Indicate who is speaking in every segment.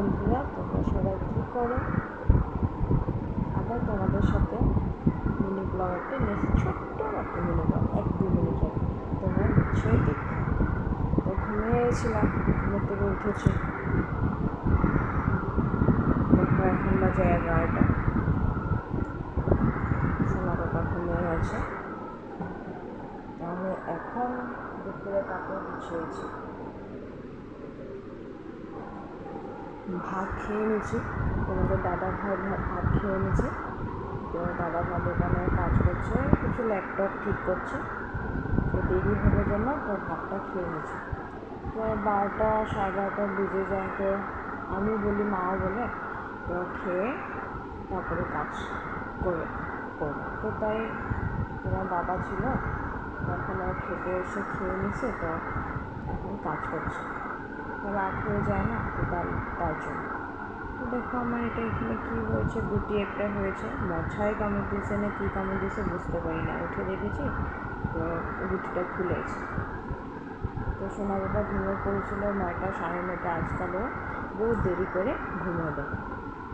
Speaker 1: বন্ধুরা, তোমরা সবাই কী করো? আবার তোমাদের সাথে মিনি ব্লগ একটা নেক্সট ছোট্ট একটা মিনি ব্লগ এক দু মিনিটের। তোমরা নিশ্চয়ই দেখো তো ঘুমিয়ে গেছিলাম, ঘুমের উঠেছি। দেখো, এখন বাজে এগারোটা। সোনা বাবা ঘুমিয়ে গেছে। আমি এখন দুপুরে কাপড় গুছিয়েছি। ভাত খেয়ে নিয়েছি। তোমাদের দাদা ভাই ভাত খেয়ে নিয়েছে। তো দাদা ভাই দোকানে কাজ করছে, কিছু ল্যাপটপ ঠিক করছে। তো দেরি হবে জন্য তো ভাতটা খেয়ে নিয়েছি। তো বারোটা, সাড়ে বারোটা বেজে যায় তো আমি বলি মাও বলে, তো খেয়ে তারপরে কাজ করে করব। তো তাই তোমার বাবা ছিল, তখন ও খেতে এসে খেয়ে নিছে তো এখন কাজ করছে। রাত হয়ে যায় না তো তার তার জন্য। তো দেখো আমার এটা এখানে কী হয়েছে, গুটি একটা হয়েছে। মশাই কামড় দিয়েছে না কী কামড় দিয়েছে বুঝতে পারি না, উঠে দেখেছি, তো গুটিটা খুলেছে। তো সোনা বাবা ঘুমিয়ে পড়েছিল, নয়টা সাড়ে নয়টা আজকালও বহু দেরি করে ঘুমিয়ে দেয়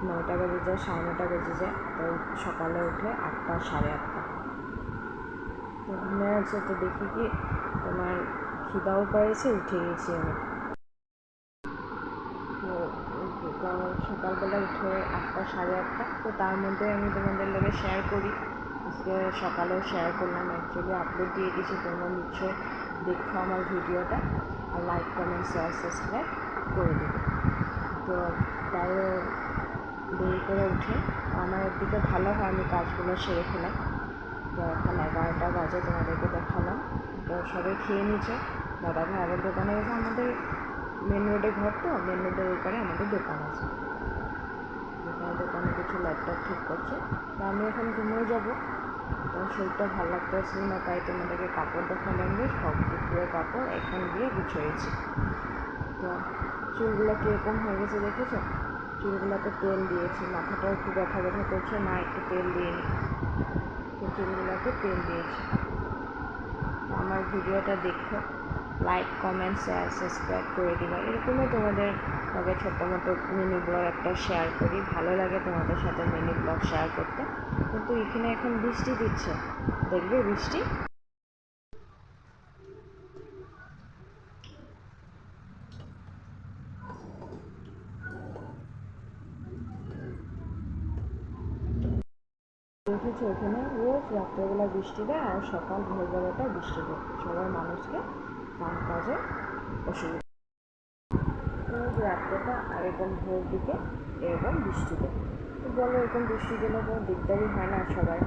Speaker 1: নয়টা বেজে যায়, সাড়ে নটা বেজে যায়, তো সকালে উঠে আটটা, সাড়ে আটটা। তো ঘুমিয়ে আছে, তো দেখি কি তোমার খিদাও পেয়েছে উঠে গেছি আমি। সকালবেলা উঠে আটটা, সাড়ে আটটা, তো তার মধ্যে আমি তোমাদের লোকে শেয়ার করি। আজকে সকালেও শেয়ার করলাম অ্যাকচুয়ালি আপলোড দিয়ে দিয়েছি, তোমরা নিশ্চয়ই দেখো আমার ভিডিওটা আর লাইক কমেন্ট শেয়ার সাবস্ক্রাইব করে দেবে। তো তাই দেরি করে উঠে, আমার একদিকে ভালো হয় আমি কাজগুলো সেরে ফেলাম তো এখন এগারোটা বাজে তোমাদেরকে দেখালাম। তো সবাই খেয়ে নিচ্ছে দাদা ভাই আবার দোকানে গেছে আমাদের মেন রোডে ঘর তো মেন রোডের ওই পারে আমাদের দোকান আছে। দোকানে দোকানে কিছু ল্যাপটপ ঠিক করছে। তো আমি এখন ঘুমিয়ে যাব। তো শরীরটা ভালো লাগতেছিল না, তাই তোমাদেরকে কাপড় দেখালাম যে সব দুপুরে কাপড় এখন দিয়ে গুছিয়েছি। তো চুলগুলো কীরকম হয়ে গেছে দেখেছ? চুলগুলোতে তেল দিয়েছি, মাথাটাও একটু ব্যথা ব্যথা করছে না একটু তেল দিয়ে নিই তো চুলগুলোতে তেল দিয়েছি। আমার ভিডিওটা দেখো। লাইক কমেন্ট শেয়ার সাবস্ক্রাইব করে দিবা। এরকমই তোমাদের লগে ছোট্ট মোটো মিনি ব্লগ একটা শেয়ার করি। ভালো লাগে তোমাদের সাথে মিনি ব্লগ শেয়ার করতে। কিন্তু এখানে এখন বৃষ্টি দিচ্ছে। দেখবে বৃষ্টি? ওখানে। রোজ রাত্রেবেলা বৃষ্টি দেয় আর সকাল ভোরবেলাটা বৃষ্টি দেয়। সবাই মানুষকে কাম কাজে অসুবিধা। রাত্রেটা এরকম ভোর দিকে এরকম বৃষ্টি দেয়। তো বলো, এরকম বৃষ্টি দিলে কোনো দিকদারি হয় না সবাই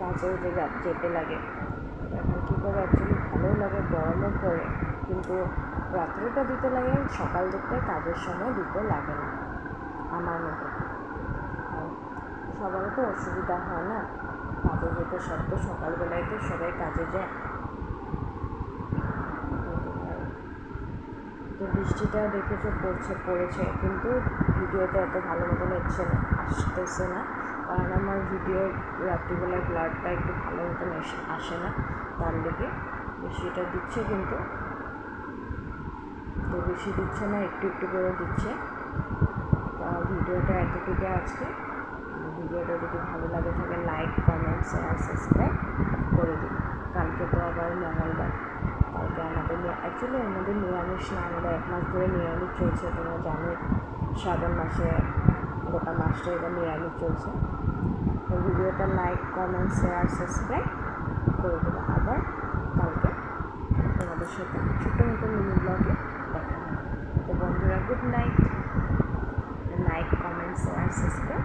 Speaker 1: কাজেও যে যেতে লাগে। এখন কী করে অ্যাকচুয়ালি ভালোই লাগে, গরমও পড়ে। কিন্তু রাত্রেটা দিতে লাগে, সকাল দিকটা কাজের সময় দিতে লাগে না, আমার মতো। সবারও তো অসুবিধা হয় না। কাজে যেতে সব তো সকালবেলায় তো সবাই কাজে যায় তো তোমার তো বৃষ্টিটা দেখেছ, পড়ছে, পড়েছে। কিন্তু ভিডিওতে এত ভালো মতো হচ্ছে না, আসতেছে না। কারণ আমার ভিডিও রাত্রিবেলায় ব্লাডটা একটু ভালো মতন আসে না তার লেগে বৃষ্টিটা দিচ্ছে কিন্তু, তো বেশি দিচ্ছে না, একটু একটু করে দিচ্ছে। ভিডিওটা এতটুকু আজকে। ভিডিওটা যদি ভালো লাগে থাকে লাইক কমেন্ট শেয়ার সাবস্ক্রাইব করে দিন। কালকে তো আবার মঙ্গলবার। তো আমাদের অ্যাকচুয়ালি আমাদের নিরামিষ না, আমাদের এক মাস ধরে নিরামিষ চলছে, তোমরা জানো শ্রাবণ মাসে গোটা মাসটা এটা নিরামিষ চলছে। তো ভিডিওটা লাইক কমেন্ট শেয়ার সাবস্ক্রাইব করে দেবো। আবার কালকে তোমাদের সাথে ছোটো মতো মিনি ব্লগে দেখা হবে। তো বন্ধুরা good night like comment share subscribe